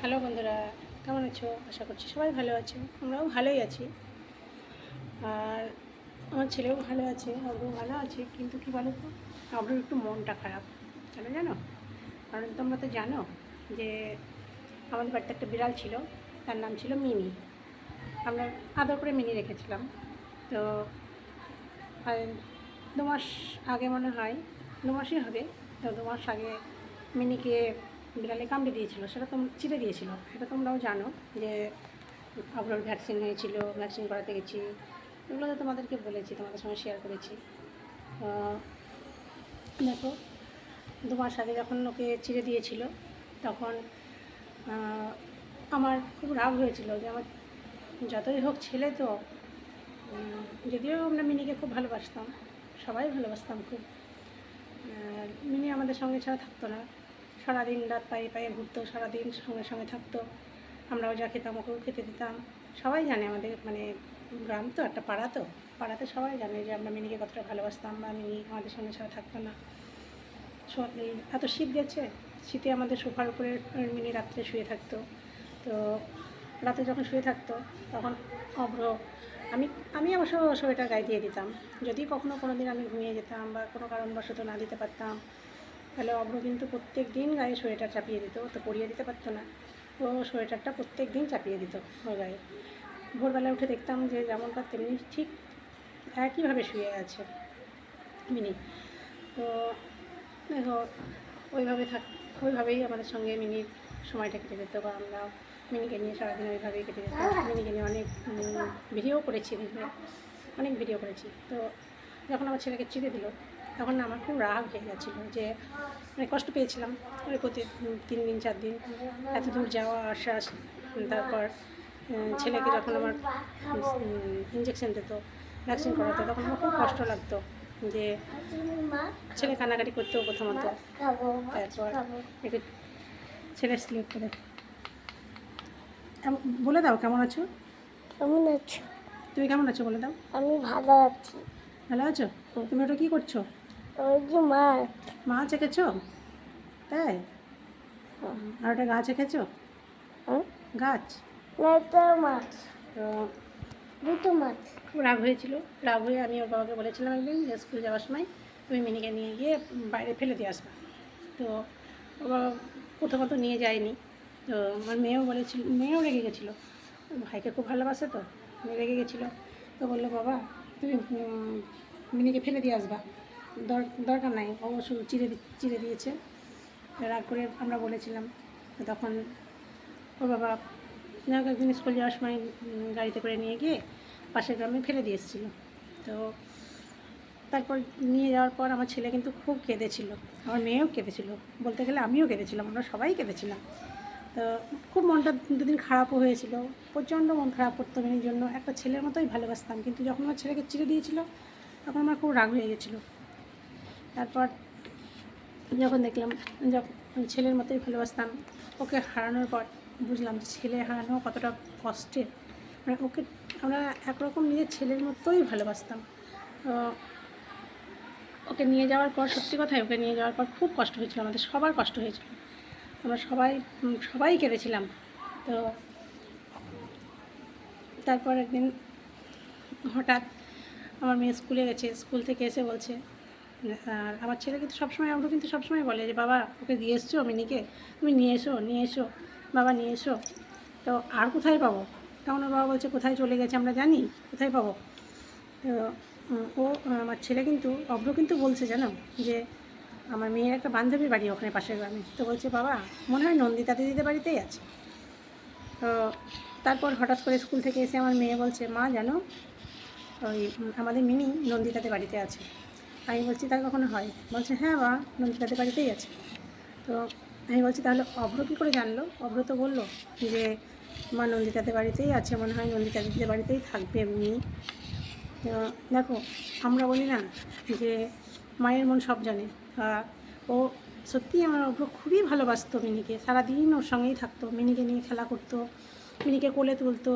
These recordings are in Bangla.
হ্যালো বন্ধুরা, কেমন আছো? আশা করছি সবাই ভালো আছো, আমরাও ভালোই আছি। আর আমার ছেলেও ভালো আছে অব্রও ভালো আছে, কিন্তু কী বলো তো অব্রোর একটু মনটা খারাপ, কেন জানো? কারণ তোমরা তো জানো যে আমাদের বাড়িতে একটা বিড়াল ছিল, তার নাম ছিল মিনি। আমরা আদর করে মিনি রেখেছিলাম। তো দু মাস আগে মনে হয়, দু মাসই হবে, তো দু মাস আগে মিনিকে বিড়ালে কামড়ে দিয়েছিল, সেটা তো চিড়ে দিয়েছিল। সেটা তোমরাও জানো যে আবরোর ভ্যাকসিন হয়েছিল ভ্যাকসিন করাতে গেছি। এগুলো তো তোমাদেরকে বলেছি, তোমাদের সঙ্গে শেয়ার করেছি। দেখো, দু মাস আগে যখন ওকে চিড়ে দিয়েছিল, তখন আমার খুব রাগ হয়েছিল যে আমার যতই হোক ছেলে তো যদিও আমরা মিনিকে খুব ভালোবাসতাম, সবাই ভালোবাসতাম খুব। মিনি আমাদের সঙ্গে ছাড়া থাকতো না। সারাদিন, রাত পায়ে পায়ে ঘুরতো, সারাদিন সঙ্গে সঙ্গে থাকতো। আমরাও যা খেতাম, ওকেও খেতে দিতাম। সবাই জানে আমাদের মানে গ্রাম তো, একটা পাড়া তো। পাড়াতে সবাই জানে যে আমরা মিনিকে কতটা ভালোবাসতাম বা মিনি আমাদের সঙ্গে ছাড়া থাকতো না। এত শীত গেছে, শীতে আমাদের সোফার উপরে মিনি রাত্রে শুয়ে থাকতো। তো, রাতে যখন শুয়ে থাকতো, তখন অভ্র, আমি আমি অবশ্য সোয়েটার গায়ে দিয়ে দিতাম। যদি কখনো কোনো দিন আমি ঘুমিয়ে যেতাম বা কোনো কারণবশত না দিতে পারতাম তাহলে অভ্র কিন্তু প্রত্যেক দিন গায়ে সোয়েটার চাপিয়ে দিত তো পরিয়ে দিতে পারতো না। ও সোয়েটারটা প্রত্যেক দিন চাপিয়ে দিত ওর গায়ে। ভোরবেলা উঠে দেখতাম যে যেমনকার তেমনি ঠিক একইভাবে শুয়ে আছে। মিনি। তো দেখো, ওইভাবে থাক, ওইভাবেই আমাদের সঙ্গে মিনির সময়টা কেটে যেত বা আমরা মিনিকে নিয়ে সারাদিন ওইভাবেই কেটে যেত। মিনিকে নিয়ে অনেক ভিডিও করেছি, অনেক ভিডিও করেছি। তো যখন আমার ছেলেকে চিড়ে দিল তখন আমার খুব রাগ হয়ে গেছিল যে মানে কষ্ট পেয়েছিলাম ওই প্রতি তিন দিন চার দিন এত দূর যাওয়া আসা তারপর ছেলেকে যখন আমার ইঞ্জেকশন দিত ভ্যাকসিন করাতো তখন আমার খুব কষ্ট লাগতো যে ছেলে কান্নাকাটি করতো প্রথমত তারপর একটু ছেলে স্লিপ করে বলে দাও কেমন আছো? কেমন আছো? তুমি কেমন আছো বলে দাও। আমি ভালো আছি। ভালো আছো? তুমি ওটা কী করছ? ওই যে মাছ মাছ এঁকেছো তাই? আর ওটা গাছ এঁকেছো হুম? গাছ? না মাছ। তো দুটো মাছ। খুব রাগ হয়েছিল। রাগ হয়ে আমি ওর বাবাকে বলেছিলাম একদিন যে স্কুল যাওয়ার সময় তুমি মিনিকে নিয়ে গিয়ে বাইরে ফেলে দিয়ে আসবে। তো ও বাবা প্রথমত নিয়ে যায়নি। তো আমার মেয়েও বলেছিল মেয়েও রেগে গেছিল। ভাইকে খুব ভালোবাসে তো মেয়ে রেগে গেছিল। তো বলল বাবা তুমি মিনিকে ফেলে দিয়ে আসবা। দরকার নাই, অবশ্য চিড়ে চিড়ে দিয়েছে। রাগ করে আমরা বলেছিলাম, তখন ওর বাবা একদিন স্কুল যাওয়ার সময় গাড়িতে করে নিয়ে গিয়ে পাশের গ্রামে ফেলে দিয়ে এসেছিল। তো তারপর নিয়ে যাওয়ার পর আমার ছেলে কিন্তু খুব কেঁদেছিল, আমার মেয়েও কেঁদেছিল। বলতে গেলে আমিও কেঁদেছিলাম, আমরা সবাই কেঁদেছিলাম। তো খুব মনটা দুদিন খারাপও হয়েছিল, প্রচণ্ড মন খারাপ করতো মেয়ের জন্য। একটা ছেলের মতোই ভালোবাসতাম, কিন্তু যখন আমার ছেলেকে চিড়ে দিয়েছিল, তখন আমার খুব রাগ হয়ে গেছিল। তারপর যখন দেখলাম, যখন ছেলের মতোই ভালোবাসতাম, ওকে হারানোর পর বুঝলাম যে ছেলে হারানো কতটা কষ্টের। মানে ওকে আমরা একরকম নিজের ছেলের মতোই ভালোবাসতাম। তো ওকে নিয়ে যাওয়ার পর, সত্যি কথাই ওকে নিয়ে যাওয়ার পর খুব কষ্ট হয়েছিল, আমাদের সবার কষ্ট হয়েছিল। আমরা সবাই সবাই কেঁদেছিলাম। তো তারপর একদিন হঠাৎ আমার মেয়ে স্কুলে গেছে, স্কুল থেকে এসে বলছে আর আমার ছেলে কিন্তু সবসময় আমরা কিন্তু সবসময় বলে যে, বাবা, ওকে দিয়ে এসছো, মিনিকে? তুমি নিয়ে এসো নিয়ে এসো, বাবা, নিয়ে এসো। তো আর কোথায় পাবো? তখন ওর বাবা বলছে, কোথায় চলে গেছে? আমরা জানি, কোথায় পাবো? তো ও, আমার ছেলে কিন্তু, অভ্র কিন্তু বলছে, জানো? যে, আমার মেয়ের একটা বান্ধবীর বাড়ি ওখানে পাশের গ্রামে। তো বলছে, বাবা, মনে হয় নন্দিতা দিদিদের বাড়িতেই আছে। তো তারপর হঠাৎ করে স্কুল থেকে এসে আমার মেয়ে বলছে, মা, জানো? ওই আমাদের মিনি নন্দিতাদের বাড়িতে আছে। আমি বলছি তার কখনো হয়? বলছে হ্যাঁ মা, নন্দিতাদের বাড়িতেই আছে। তো আমি বলছি, তাহলে অভ্র কী করে জানলো? অভ্র তো বলল যে, মা, নন্দিতাদের বাড়িতেই আছে। মনে হয় নন্দিতা দিদিদের বাড়িতেই থাকবে এমনি। তো দেখো, আমরা বলি না যে, মায়ের মন সব জানে। ও সত্যিই আমার অভ্র খুবই ভালোবাসতো মিনিকে। সারাদিন ওর সঙ্গেই থাকতো, মিনিকে নিয়ে খেলা করতো, মিনিকে কোলে তুলতো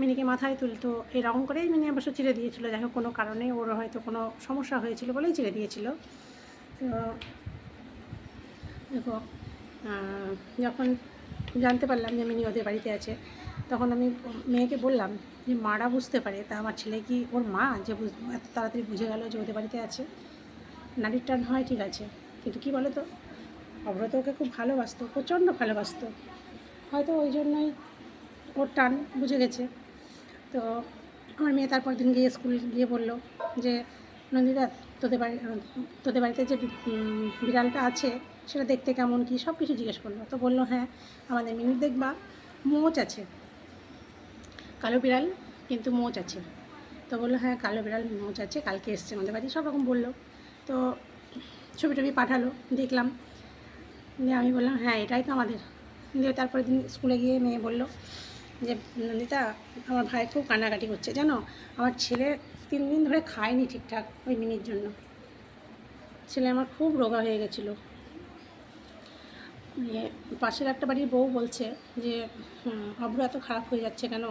মিনিকে মাথায় তুলতো এরকম করেই মিনি অবশ্য চিড়ে দিয়েছিল। যাই হোক, কোনো কারণে ওর হয়তো কোনো সমস্যা হয়েছিল বলেই চিড়ে দিয়েছিল। তো দেখো যখন জানতে পারলাম যে মিনি ওদের বাড়িতে আছে, তখন আমি মেয়েকে বললাম যে, মারা বুঝতে পারে। তা আমার ছেলে কি ওর মা? যে এত তাড়াতাড়ি বুঝে গেল যে ওদের বাড়িতে আছে। নারীর টান হয়, ঠিক আছে। কিন্তু কি বলো তো অব্র তো ওকে খুব ভালোবাসতো, প্রচণ্ড ভালোবাসতো। হয়তো ওই জন্যই ওর টান বুঝে গেছে। তো আমার মেয়ে তারপর দিন গিয়ে স্কুলে গিয়ে বলল যে, নন্দিতা, তোদের বাড়ি, তোদের বাড়িতে যে বিড়ালটা আছে, সেটা দেখতে কেমন, কি? সব কিছু জিজ্ঞেস করল। তো বলল হ্যাঁ আমাদের মিনিট দেখবা, মোচ আছে। কালো বিড়াল কিন্তু মোচ আছে। তো বলল হ্যাঁ কালো বিড়াল মোচ আছে, কালকে এসছে আমাদের বাড়ি। সব রকম বলল। তো ছবি টবি পাঠালো, দেখলাম। দিয়ে আমি বললাম হ্যাঁ এটাই তো আমাদের। দিয়ে তারপরে দিন স্কুলে গিয়ে মেয়ে বলল যে নন্দিতা আমার ভাই খুব কান্নাকাটি করছে জানো? আমার ছেলে তিন দিন ধরে খায়নি ঠিকঠাক ওই মিনির জন্য। ছেলে আমার খুব রোগা হয়ে গেছিল। নিয়ে পাশের একটা বাড়ির বউ বলছে যে হুম, অব্র এত খারাপ হয়ে যাচ্ছে কেন?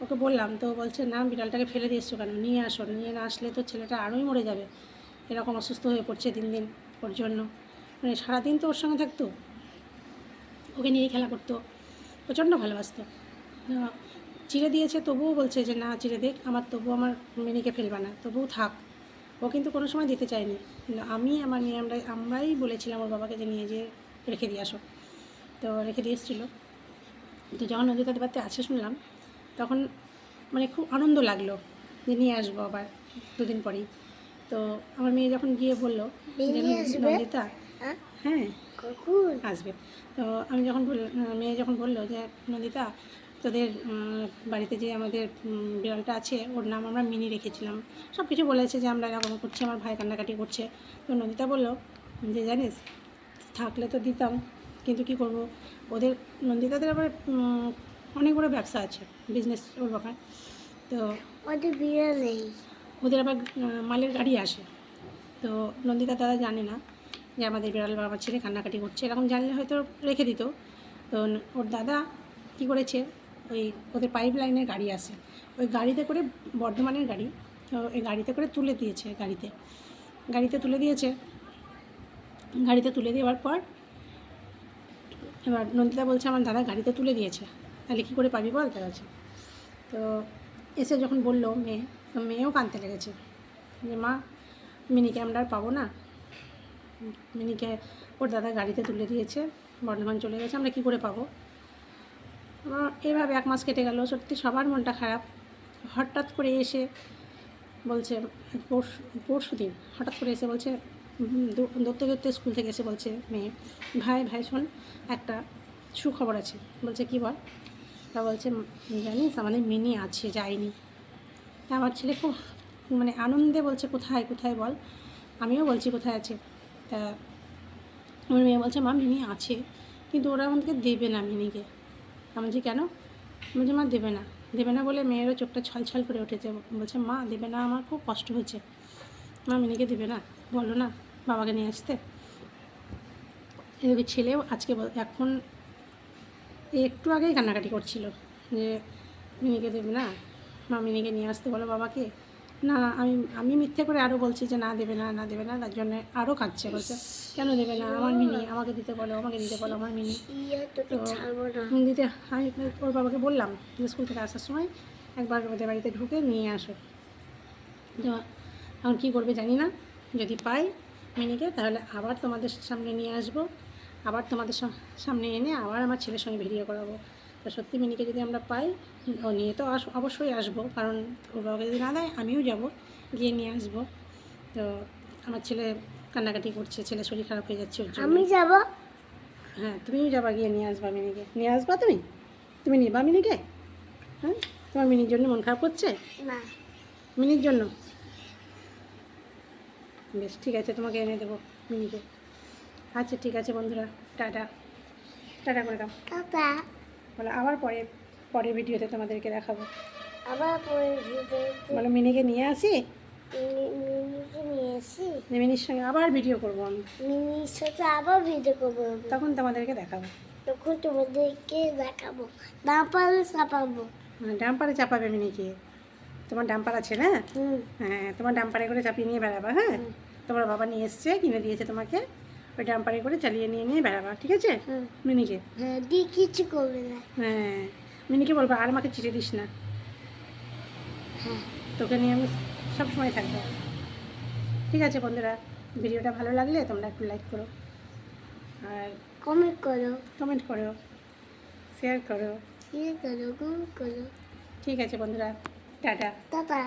ওকে বললাম তো বলছে না বিড়ালটাকে ফেলে দিয়ে এসছো কেন? নিয়ে আসো নিয়ে না আসলে তো ছেলেটা আরোই মরে যাবে। এরকম অসুস্থ হয়ে পড়ছে দিন দিন ওর জন্য। মানে সারাদিন তো ওর সঙ্গে থাকতো। ওকে নিয়ে খেলা করতো। প্রচণ্ড ভালোবাসতো। চিড়ে দিয়েছে তবুও বলছে যে না চিড়ে দেখ আমার তবু আমার মিনিকে ফেলবে না তবুও থাক। ও কিন্তু কোনো সময় দিতে চায়নি। কিন্তু আমি আমার নিয়ে আমরা আমরাই বলেছিলাম ওর বাবাকে যে নিয়ে যে রেখে দিয়ে আসো। তো রেখে দিয়ে এসেছিল। তো যখন নদীতাদের বাড়িতে আছে শুনলাম তখন মানে খুব আনন্দ লাগল যে নিয়ে আসব আবার দুদিন পরেই। তো আমার মেয়ে যখন গিয়ে বলল? নন্দিতা হ্যাঁ? হ্যাঁ আসবে। তো আমি যখন মেয়ে যখন বলল যে নন্দিতা তোদের বাড়িতে যে আমাদের বিড়ালটা আছে ওর নাম আমরা মিনি রেখেছিলাম। সব কিছু বলেছে যে আমরা এরকম করছি আমার ভাই কান্নাকাটি করছে। তো নন্দিতা বলল যে জানিস থাকলে তো দিতাম কিন্তু কি করব? ওদের নন্দিতাদের আবার অনেক বড় ব্যবসা আছে বিজনেস ওর ব্যাপার। তো ওদের বিয়ে নেই। ওদের আবার মালের গাড়ি আসে। তো নন্দিতা দাদা জানে না যে আমাদের বিড়াল বাবার ছেলে কান্নাকাটি করছে এরকম জানলে হয়তো রেখে দিত। তো ওর দাদা কী করেছে ওই ওদের পাইপ লাইনের গাড়ি আসে ওই গাড়িতে করে বর্ধমানের গাড়ি, তো ওই গাড়িতে করে তুলে দিয়েছে গাড়িতে। গাড়িতে তুলে দিয়েছে। গাড়িতে তুলে দেওয়ার পর এবার নন্দিতা বলছে, আমার দাদা গাড়িতে তুলে দিয়েছে। তাহলে কী করে পাবি বল? তার কাছে তো এসে যখন বলল মেয়ে, তো মেয়েও কাঁদতে লেগেছে। যে, মা মিনিকে আমরা আর পাবো না? মিনিকে ওর দাদা গাড়িতে তুলে দিয়েছে, বর্ধমান চলে গেছে, আমরা কী করে পাবো? এভাবে এক মাস কেটে গেল। সত্যি সবার মনটা খারাপ। হঠাৎ করে এসে বলছে পরশু পরশু দিন হঠাৎ করে এসে বলছে উম, দৌ- দৌড়তে দৌড়তে স্কুল থেকে এসে বলছে মেয়ে ভাই ভাই শোন একটা সুখবর আছে। বলছে কী বল? তা বলছে জানিস আমাদের মিনি আছে যায়নি। তা আমার ছেলে খুব মানে আনন্দে বলছে কোথায় কোথায় বল? আমিও বলছি কোথায় আছে? তা আমার মেয়ে বলছে মা মিনি আছে। কিন্তু ওরা আমাদেরকে দেবে না মিনিকে। আমি বলছি কেন? বলছে মা, দেবে না। দেবে না বলে মেয়েরও চোখটা ছলছল করে উঠেছে। বলছে, মা, দেবে না, আমার খুব কষ্ট হচ্ছে মা মিনিকে দেবে না? বলো না, বাবাকে নিয়ে আসতে। এদিকে ছেলেও আজকে এখন একটু আগেই কান্নাকাটি করছিল যে মিনিকে দেবে না? মা মিনিকে নিয়ে আসতে বলো বাবাকে। না আমি আমি মিথ্যে করে আরও বলছি যে না দেবে না না দেবে না তার জন্য আরও কাঁদছে বলছে কেন দেবে না? আমার মিনি আমাকে দিতে বলো আমাকে দিতে বলো আমার মিনি। তো- দিতে আমি ওর বাবাকে বললাম যে স্কুল থেকে আসার সময় একবার ওদের বাড়িতে ঢুকে নিয়ে আসো। তো এখন কী করবে জানি না। যদি পাই মিনিকে তাহলে আবার তোমাদের সামনে নিয়ে আসব। আবার তোমাদের সামনে এনে আবার আমার ছেলের সঙ্গে ভিডিও করাবো। তো সত্যি মিনিকে যদি আমরা পাই নিয়ে তো আস অবশ্যই আসব। কারণ ওর বাবাকে যদি না দেয় আমিও যাব। গিয়ে নিয়ে আসব। তো আমার ছেলে কান্নাকাটি করছে ছেলে শরীর খারাপ হয়ে যাচ্ছে ওর আমি যাব। হ্যাঁ তুমিও যাবা গিয়ে নিয়ে আসবা মিনিকে। নিয়ে আসবা তুমি? তুমি নিবা মিনিকে? হ্যাঁ? তোমার মিনির জন্য মন খারাপ করছে? না। মিনির জন্য? বেশ ঠিক আছে তোমাকে এনে দেবো মিনিকে। আচ্ছা ঠিক আছে বন্ধুরা টাটা। টাটা করে দাও। কাকা বলো আবার পরে। পরের ভিডিওতে তোমাদেরকে দেখাবো। আবার পরে ভিডিওতে। বলো মিনিকে নিয়ে আসি? মিনিকে নিয়ে দিয়ে মিনির সঙ্গে আবার ভিডিও করব আমি। মিনির সাথে আবার ভিডিও করব তখন তোমাদেরকে দেখাবো। তখন তোমাদেরকে দেখাবো। পারলে চাপাবো। হ্যাঁ, ডাম্পারে চাপাবে মিনিকে? তোমার ডাম্পার আছে না? হ্যাঁ তোমার ডাম্পারে করে চাপিয়ে নিয়ে বেড়াবা হ্যাঁ? তোমার বাবা নিয়ে এসছে কিনে দিয়েছে তোমাকে। ওই ডাম্পারে করে চালিয়ে নিয়ে নিয়ে বেড়াবা ঠিক আছে? মিনিকে? হ্যাঁ দিয়ে কিছু করবে না। হ্যাঁ। মিনিকে বলব আর আমাকে চিঠে দিস না। হ্যাঁ। তোকে নিয়ে আমি সবসময় থাকব। ঠিক আছে বন্ধুরা ভিডিওটা ভালো লাগলে তোমরা একটু লাইক করো। আর কমেন্ট করো। কমেন্ট করো শেয়ার করো। শেয়ার করো কমেন্ট করো। ঠিক আছে বন্ধুরা টাটা। টাটা।